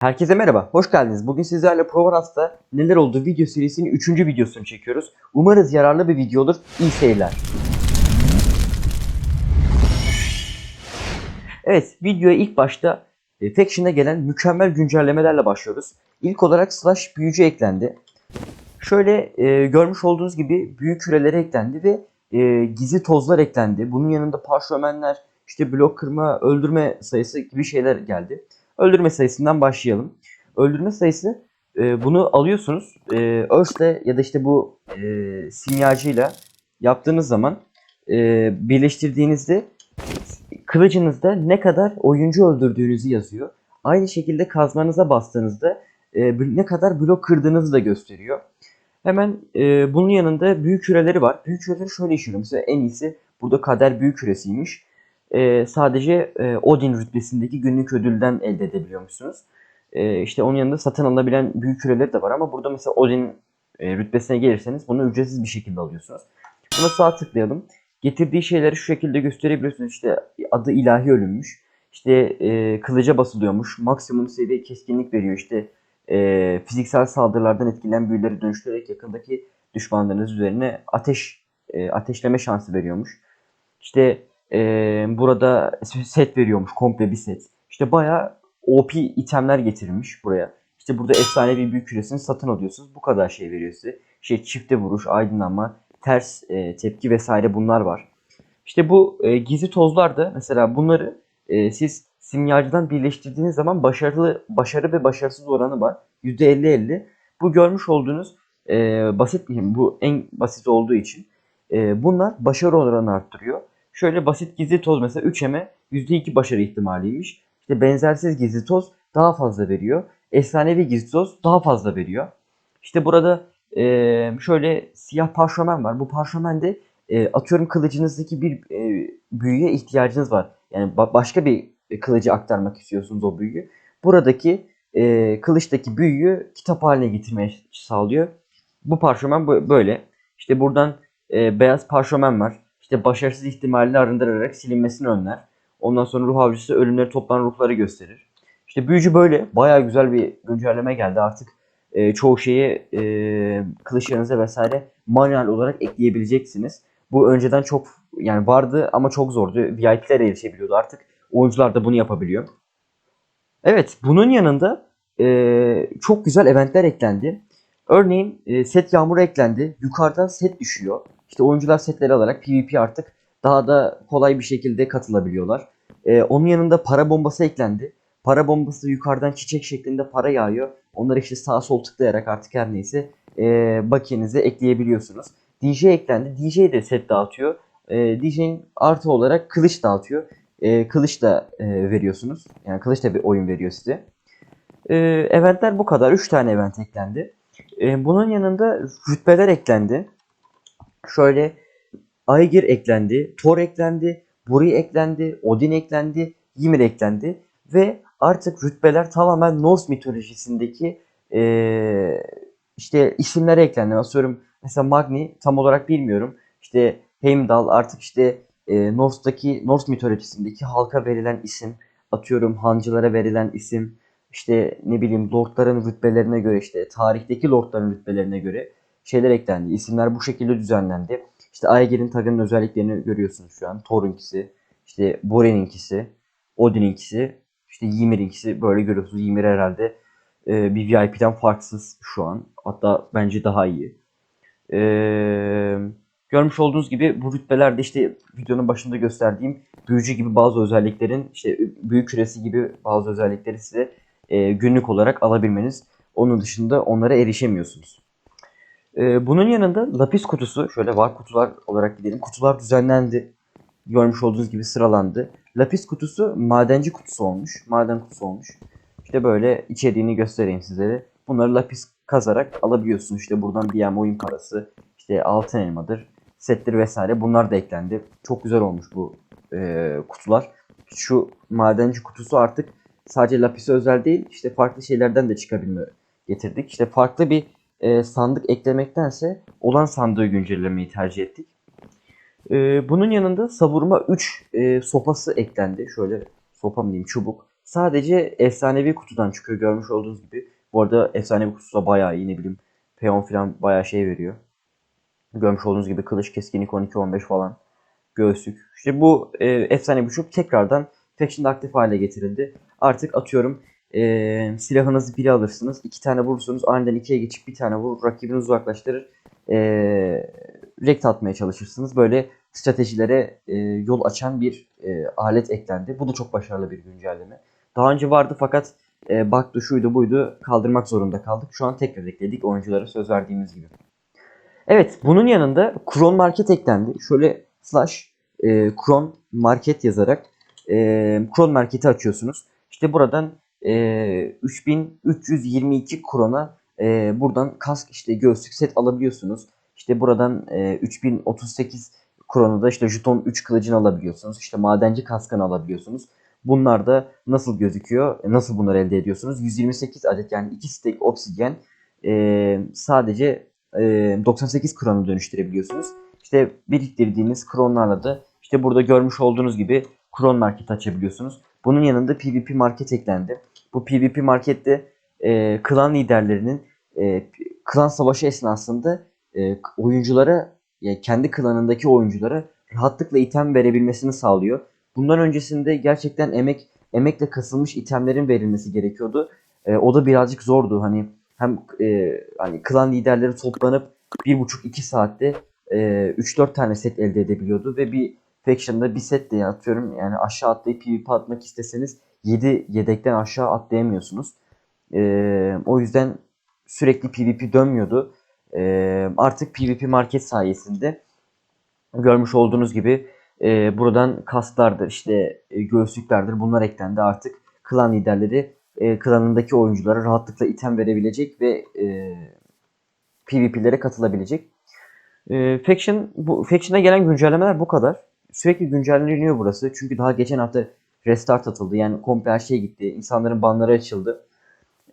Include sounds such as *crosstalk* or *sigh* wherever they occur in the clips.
Herkese merhaba, hoş geldiniz. Bugün sizlerle Provence'da neler oldu video serisinin 3. videosunu çekiyoruz. Umarız yararlı bir video olur. İyi seyirler. Evet, videoya ilk başta e, Faction'a gelen mükemmel güncellemelerle başlıyoruz. İlk olarak Slash büyücü eklendi. Şöyle e, görmüş olduğunuz gibi büyük küreleri eklendi ve e, gizli tozlar eklendi. Bunun yanında parşömenler, işte blok kırma, öldürme sayısı gibi şeyler geldi. Öldürme sayısından başlayalım. Öldürme sayısı e, bunu alıyorsunuz. E, Earth'le ya da işte bu e, simyacıyla yaptığınız zaman e, birleştirdiğinizde kılıcınızda ne kadar oyuncu öldürdüğünüzü yazıyor. Aynı şekilde kazmanıza bastığınızda e, ne kadar blok kırdığınızı da gösteriyor. Hemen e, bunun yanında büyük küreleri var. Büyük küreleri şöyle işliyor. Mesela en iyisi burada kader büyük küresiymiş. E, sadece e, Odin rütbesindeki günlük ödülden elde edebiliyormuşsunuz. E, işte onun yanında satın alınabilen büyük küreleri de var ama burada mesela Odin e, rütbesine gelirseniz bunu ücretsiz bir şekilde alıyorsunuz. Buna sağ tıklayalım. Getirdiği şeyleri şu şekilde gösterebiliyorsunuz. İşte adı ilahi ölümmüş. İşte e, kılıca basılıyormuş. Maksimum seviye keskinlik veriyor. İşte e, fiziksel saldırılardan etkilenen büyüleri dönüştürerek yakındaki düşmanlarınız üzerine ateş e, ateşleme şansı veriyormuş. İşte e, burada set veriyormuş. Komple bir set. İşte bayağı OP itemler getirilmiş buraya. İşte burada efsanevi büyük küresini satın alıyorsunuz. Bu kadar şey veriyor size. İşte çifte vuruş, aydınlanma, ters e, tepki vesaire bunlar var. İşte bu e, gizli tozlar da mesela bunları e, siz simyacıdan birleştirdiğiniz zaman başarılı başarı ve başarısız oranı var. %50-50. Bu görmüş olduğunuz e, basit bir bu en basit olduğu için e, bunlar başarı oranını arttırıyor. Şöyle basit gizli toz mesela 3M'e %2 başarı ihtimaliymiş. İşte benzersiz gizli toz daha fazla veriyor. Efsanevi gizli toz daha fazla veriyor. İşte burada e, şöyle siyah parşömen var. Bu parşömende e, atıyorum kılıcınızdaki bir e, büyüye ihtiyacınız var. Yani ba- başka bir kılıcı aktarmak istiyorsunuz o büyüyü. Buradaki e, kılıçtaki büyüyü kitap haline getirmeye sağlıyor. Bu parşömen böyle. İşte buradan e, beyaz parşömen var. İşte başarısız ihtimalini arındırarak silinmesini önler. Ondan sonra ruh avcısı ölümleri toplanan ruhları gösterir. İşte büyücü böyle. Bayağı güzel bir güncelleme geldi. Artık e, çoğu şeyi e, kılıçlarınıza vesaire manuel olarak ekleyebileceksiniz. Bu önceden çok yani vardı ama çok zordu. VIP'lere erişebiliyordu. Artık oyuncular da bunu yapabiliyor. Evet bunun yanında e, çok güzel eventler eklendi. Örneğin e, set yağmuru eklendi. Yukarıdan set düşüyor. İşte oyuncular setleri alarak PvP artık daha da kolay bir şekilde katılabiliyorlar. E, onun yanında para bombası eklendi. Para bombası yukarıdan çiçek şeklinde para yağıyor. Onları işte sağ sol tıklayarak artık her neyse e, bakiyenize ekleyebiliyorsunuz. DJ eklendi. DJ de set dağıtıyor. E, DJ'in artı olarak kılıç dağıtıyor. E, kılıç da e, veriyorsunuz. Yani kılıç da bir oyun veriyor size. E, eventler bu kadar. 3 tane event eklendi. E, bunun yanında rütbeler eklendi. Şöyle Aegir eklendi, Thor eklendi, Buri eklendi, Odin eklendi, Ymir eklendi ve artık rütbeler tamamen Norse mitolojisindeki eee, işte isimlere eklendi. Atıyorum mesela Magni tam olarak bilmiyorum. İşte Heimdall artık işte eee Norse'daki Norse mitolojisindeki halka verilen isim. Atıyorum hancılara verilen isim. İşte ne bileyim lordların rütbelerine göre işte tarihteki lordların rütbelerine göre şeyler eklendi. İsimler bu şekilde düzenlendi. İşte Aegir'in tagının özelliklerini görüyorsunuz şu an. Thor'unkisi, işte Bori'ninkisi, Odin'inkisi, işte Ymir'inkisi böyle görüyorsunuz. Ymir herhalde e, bir VIP'den farksız şu an. Hatta bence daha iyi. E, görmüş olduğunuz gibi bu rütbelerde işte videonun başında gösterdiğim büyücü gibi bazı özelliklerin işte büyük küresi gibi bazı özellikleri size e, günlük olarak alabilmeniz. Onun dışında onlara erişemiyorsunuz. Ee, bunun yanında lapis kutusu, şöyle var kutular olarak gidelim. Kutular düzenlendi. Görmüş olduğunuz gibi sıralandı. Lapis kutusu madenci kutusu olmuş. Maden kutusu olmuş. İşte böyle içeriğini göstereyim sizlere. Bunları lapis kazarak alabiliyorsunuz. İşte buradan BM oyun parası, işte altın elmadır, settir vesaire. Bunlar da eklendi. Çok güzel olmuş bu e, kutular. Şu madenci kutusu artık sadece lapise özel değil, işte farklı şeylerden de çıkabilme getirdik. İşte farklı bir e, sandık eklemektense olan sandığı güncellemeyi tercih ettik. E, bunun yanında savurma 3 e, sopası eklendi. Şöyle sopa mı diyeyim çubuk. sadece efsanevi kutudan çıkıyor görmüş olduğunuz gibi. Bu arada efsanevi kutusu da bayağı iyi ne bileyim. Peon falan bayağı şey veriyor. Görmüş olduğunuz gibi kılıç keskinlik 12-15 falan. Göğüslük. İşte bu e, efsane buçuk tekrardan Faction'da aktif hale getirildi. Artık atıyorum e, silahınızı biri alırsınız. iki tane vurursunuz. Aniden ikiye geçip bir tane vurur. Rakibini uzaklaştırır. E, rekt atmaya çalışırsınız. Böyle stratejilere e, yol açan bir e, alet eklendi. Bu da çok başarılı bir güncelleme. Daha önce vardı fakat e, baktı şuydu buydu kaldırmak zorunda kaldık. Şu an tekrar ekledik oyunculara söz verdiğimiz gibi. Evet bunun yanında Kron Market eklendi. Şöyle slash e, Kron Market yazarak e, Kron Market'i açıyorsunuz. İşte buradan e, 3322 krona e, buradan kask işte göğüslük set alabiliyorsunuz. İşte buradan e, 3038 krona da işte jeton 3 kılıcını alabiliyorsunuz. İşte madenci kaskını alabiliyorsunuz. Bunlar da nasıl gözüküyor? E, Nasıl bunları elde ediyorsunuz? 128 adet yani 2 stack obsidyen e, sadece e, 98 krona dönüştürebiliyorsunuz. İşte biriktirdiğiniz kronlarla da işte burada görmüş olduğunuz gibi kron market açabiliyorsunuz. Bunun yanında PvP market eklendi. Bu PvP markette e, klan liderlerinin e, klan savaşı esnasında e, oyunculara yani kendi klanındaki oyunculara rahatlıkla item verebilmesini sağlıyor. Bundan öncesinde gerçekten emek emekle kasılmış itemlerin verilmesi gerekiyordu. E, o da birazcık zordu. Hani hem e, hani klan liderleri toplanıp 1,5-2 saatte e, 3-4 tane set elde edebiliyordu ve bir faction'da bir set diye atıyorum yani aşağı atlayıp PvP atmak isteseniz 7 yedekten aşağı atlayamıyorsunuz. E, o yüzden sürekli PvP dönmüyordu. E, artık PvP market sayesinde görmüş olduğunuz gibi e, buradan kasklardır işte e, göğüslüklerdir bunlar eklendi artık klan liderleri e, klanındaki oyunculara rahatlıkla item verebilecek ve e, PvP'lere katılabilecek. E, Faction bu Faction'a gelen güncellemeler bu kadar. Sürekli güncelleniyor burası. Çünkü daha geçen hafta restart atıldı. Yani komple her şey gitti. İnsanların banları açıldı.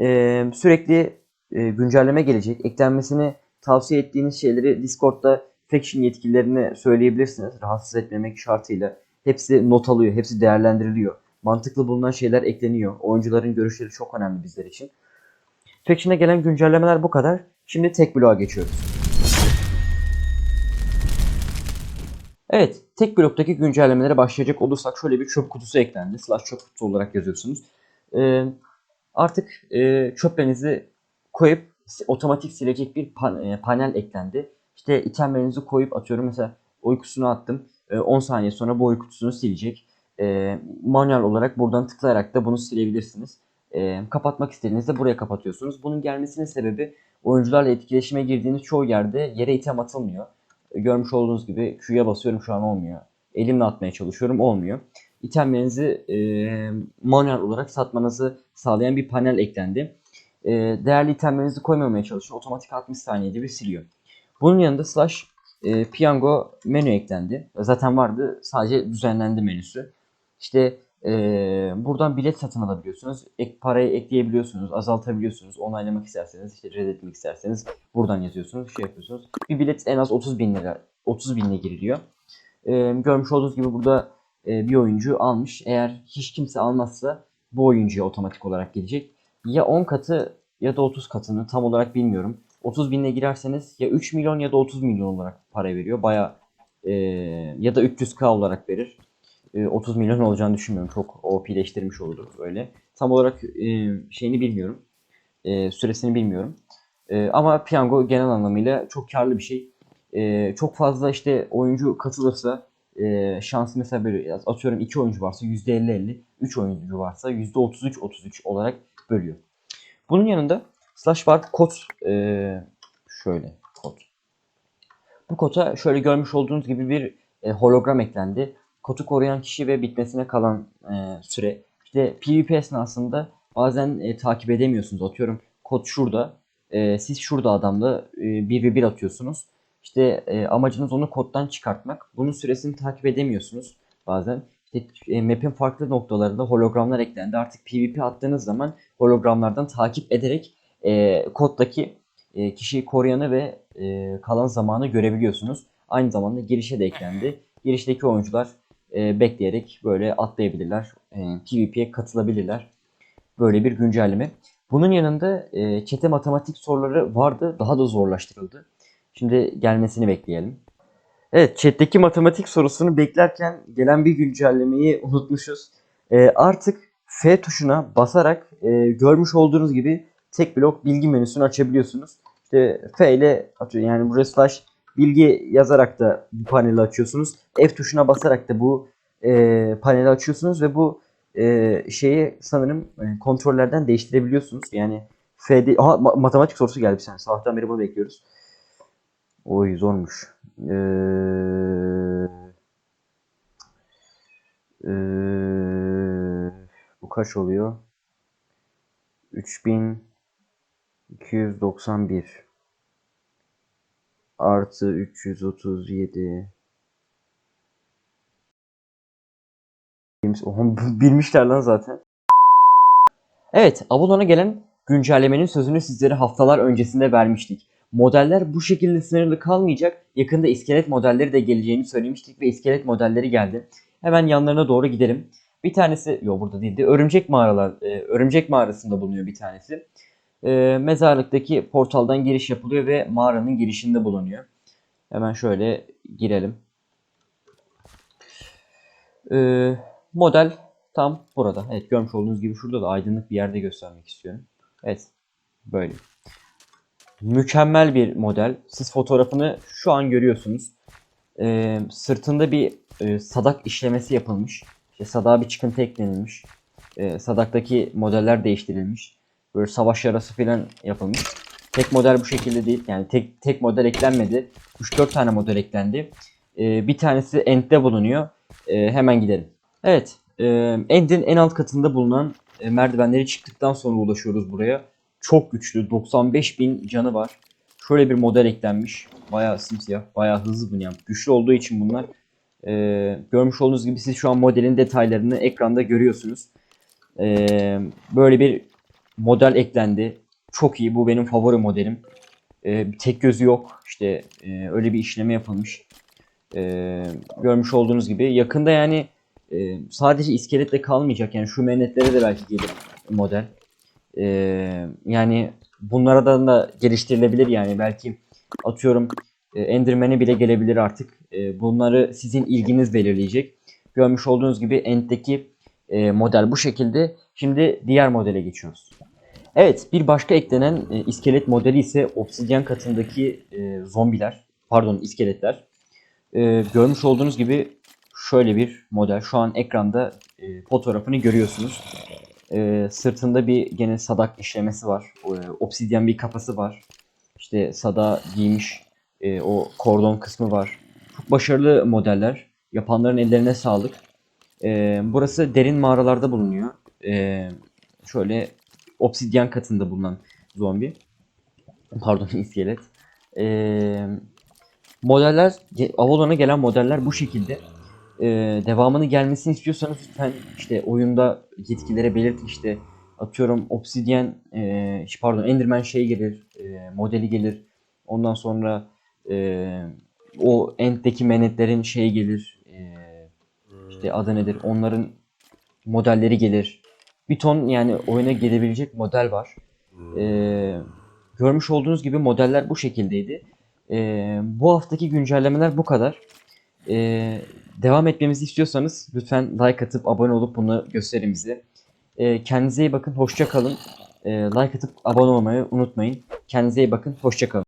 E, sürekli e, güncelleme gelecek. Eklenmesini tavsiye ettiğiniz şeyleri Discord'da Faction yetkililerine söyleyebilirsiniz. Rahatsız etmemek şartıyla. Hepsi not alıyor. Hepsi değerlendiriliyor. Mantıklı bulunan şeyler ekleniyor. Oyuncuların görüşleri çok önemli bizler için. Faction'a gelen güncellemeler bu kadar. Şimdi tek bloğa geçiyoruz. Evet, tek bloktaki güncellemelere başlayacak olursak şöyle bir çöp kutusu eklendi. Slash çöp kutusu olarak yazıyorsunuz. Ee, artık e, çöplerinizi koyup otomatik silecek bir pan- e, panel eklendi. İşte itemlerinizi koyup atıyorum mesela oy kutusuna attım. E, 10 saniye sonra bu oy kutusunu silecek. E, manuel olarak buradan tıklayarak da bunu silebilirsiniz. E, kapatmak istediğinizde buraya kapatıyorsunuz. Bunun gelmesinin sebebi oyuncularla etkileşime girdiğiniz çoğu yerde yere item atılmıyor. Görmüş olduğunuz gibi Q'ya basıyorum şu an olmuyor. Elimle atmaya çalışıyorum olmuyor. İtemlerinizi e, manuel olarak satmanızı sağlayan bir panel eklendi. E, değerli itemlerinizi koymamaya çalışıyor. Otomatik 60 saniyede bir siliyor. Bunun yanında slash e, piyango menü eklendi. Zaten vardı sadece düzenlendi menüsü. İşte e, buradan bilet satın alabiliyorsunuz. Ek parayı ekleyebiliyorsunuz, azaltabiliyorsunuz. Onaylamak isterseniz, işte reddetmek isterseniz buradan yazıyorsunuz, şey yapıyorsunuz. Bir bilet en az 30 bin lira, 30 binle giriliyor. E, görmüş olduğunuz gibi burada e, bir oyuncu almış. Eğer hiç kimse almazsa bu oyuncuya otomatik olarak gelecek. Ya 10 katı ya da 30 katını tam olarak bilmiyorum. 30 binle girerseniz ya 3 milyon ya da 30 milyon olarak para veriyor. Baya e, ya da 300k olarak verir. E, 30 milyon olacağını düşünmüyorum. Çok OP'leştirmiş olurdu böyle. Tam olarak e, şeyini bilmiyorum. E, süresini bilmiyorum. E, ama piyango genel anlamıyla çok karlı bir şey. E, çok fazla işte oyuncu katılırsa e, şansı mesela böyle atıyorum 2 oyuncu varsa %50-50, 3 oyuncu varsa %33-33 olarak bölüyor. Bunun yanında slash var kod e, şöyle kod. Bu kota şöyle görmüş olduğunuz gibi bir e, hologram eklendi. Kodu koruyan kişi ve bitmesine kalan e, süre. İşte PvP esnasında bazen e, takip edemiyorsunuz. Atıyorum kod şurada. E, siz şurada adamla e, 1 ve 1 atıyorsunuz. İşte e, amacınız onu koddan çıkartmak. Bunun süresini takip edemiyorsunuz bazen. İşte e, map'in farklı noktalarında hologramlar eklendi. Artık PvP attığınız zaman hologramlardan takip ederek e, koddaki e, kişiyi koruyanı ve e, kalan zamanı görebiliyorsunuz. Aynı zamanda girişe de eklendi. Girişteki oyuncular e, bekleyerek böyle atlayabilirler. e, PvP'ye katılabilirler. Böyle bir güncelleme. Bunun yanında e, çete matematik soruları vardı. Daha da zorlaştırıldı. Şimdi gelmesini bekleyelim. Evet, chat'teki matematik sorusunu beklerken gelen bir güncellemeyi unutmuşuz. E, artık F tuşuna basarak e, görmüş olduğunuz gibi tek blok bilgi menüsünü açabiliyorsunuz. İşte F ile atıyor yani buraya slash bilgi yazarak da bu paneli açıyorsunuz. F tuşuna basarak da bu e, paneli açıyorsunuz ve bu e, şeyi sanırım e, kontrollerden değiştirebiliyorsunuz. Yani F'de Aha, ma- matematik sorusu geldi bir saniye. Sabahtan beri bunu bekliyoruz. Oy zormuş. Ee, ee, bu kaç oluyor? 3291 artı 337 Bilmiş- Oğlum, Bilmişler lan zaten. Evet, Avalon'a gelen güncellemenin sözünü sizlere haftalar öncesinde vermiştik. Modeller bu şekilde sınırlı kalmayacak. Yakında iskelet modelleri de geleceğini söylemiştik ve iskelet modelleri geldi. Hemen yanlarına doğru gidelim. Bir tanesi, yok burada değildi. Örümcek mağaralar, e, örümcek mağarasında bulunuyor bir tanesi. E, mezarlıktaki portaldan giriş yapılıyor ve mağaranın girişinde bulunuyor. Hemen şöyle girelim. E, model tam burada. Evet görmüş olduğunuz gibi şurada da aydınlık bir yerde göstermek istiyorum. Evet böyle. Mükemmel bir model. Siz fotoğrafını şu an görüyorsunuz. Ee, sırtında bir e, sadak işlemesi yapılmış. İşte sadağa bir çıkıntı eklenilmiş. Ee, sadaktaki modeller değiştirilmiş. Böyle savaş yarası falan yapılmış. Tek model bu şekilde değil. Yani tek tek model eklenmedi. 3-4 tane model eklendi. Ee, bir tanesi End'de bulunuyor. Ee, hemen gidelim. Evet. E, End'in en alt katında bulunan e, merdivenleri çıktıktan sonra ulaşıyoruz buraya. Çok güçlü. 95 bin canı var. Şöyle bir model eklenmiş. Bayağı simsiyah. Bayağı hızlı bunyan. Güçlü olduğu için bunlar. e, görmüş olduğunuz gibi siz şu an modelin detaylarını ekranda görüyorsunuz. E, böyle bir model eklendi. Çok iyi. Bu benim favori modelim. E, tek gözü yok. İşte e, öyle bir işleme yapılmış. E, görmüş olduğunuz gibi. Yakında yani e, sadece iskeletle kalmayacak. Yani şu menetlere de belki gelir model. Ee, yani bunlara da, da geliştirilebilir yani belki atıyorum e, Enderman'e bile gelebilir artık. E, bunları sizin ilginiz belirleyecek. Görmüş olduğunuz gibi End'deki e, model bu şekilde. Şimdi diğer modele geçiyoruz. Evet bir başka eklenen e, iskelet modeli ise obsidyen katındaki e, zombiler. Pardon iskeletler. E, görmüş olduğunuz gibi şöyle bir model. Şu an ekranda e, fotoğrafını görüyorsunuz. E, sırtında bir gene sadak işlemesi var. E, obsidyen bir kafası var. İşte sada giymiş e, o kordon kısmı var. Çok başarılı modeller. Yapanların ellerine sağlık. E, burası derin mağaralarda bulunuyor. E, şöyle obsidyen katında bulunan zombi. Pardon *laughs* iskelet. E, modeller, Avalon'a gelen modeller bu şekilde e, devamını gelmesini istiyorsanız lütfen işte oyunda yetkilere belirtin işte atıyorum Obsidian e, pardon Enderman şey gelir e, modeli gelir ondan sonra e, o End'deki menetlerin şey gelir e, işte adı nedir onların modelleri gelir bir ton yani oyuna gelebilecek model var e, görmüş olduğunuz gibi modeller bu şekildeydi e, bu haftaki güncellemeler bu kadar e, devam etmemizi istiyorsanız lütfen like atıp abone olup bunu gösterin bize. Ee, kendinize iyi bakın, hoşça kalın. Ee, like atıp abone olmayı unutmayın. Kendinize iyi bakın, hoşça kalın.